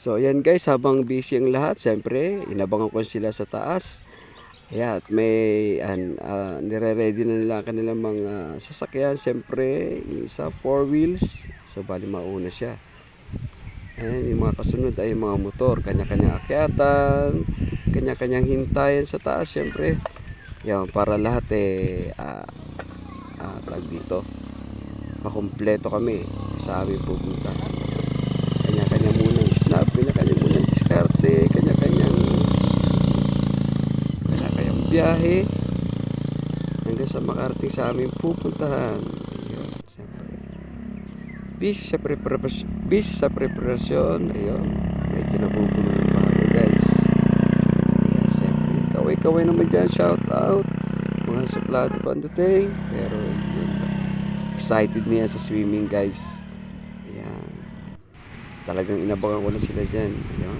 So ayan guys, habang busy ang lahat, siyempre, inabangan ko sila sa taas. Ayan, may an, ah, nire-ready na nila ang kanilang mga sasakyan. Siyempre, isa four wheels. So bali mauna siya. Ayan, yung mga kasunod ay mga motor. Kanya-kanya akyatan, kanya-kanyang hintayan sa taas, siyempre. Yan, para lahat eh, ah, ah, tag dito. Makumpleto kami sa aming pupunta. Kanya-kanya muna snap, kanya-kanya muna diskarte, kanya-kanyang kanya-kanyang biyahe hanggang sa makarating sa aming pupuntahan. Ayun, siyempre. Busy sa preparasyon, busy sa preparasyon, ayun, medyo nabubulo ng bago guys. Ayan, siyempre, kaway-kaway naman dyan, shout out, mga suplado pa ang dating, pero yun, excited niya sa swimming guys. Ayan. Talagang inabangan ko na sila dyan. Ayan.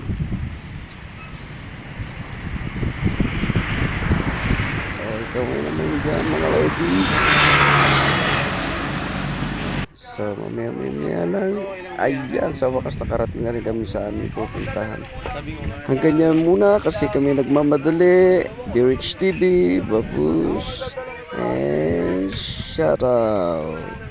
Ay naman dyan mga lodi. So, mamaya mamaya lang. Ayan, sa wakas nakarating na rin kami sa aming pupuntahan. Hanggang yan muna kasi kami nagmamadali. Beerich TV, Babush, and shout out.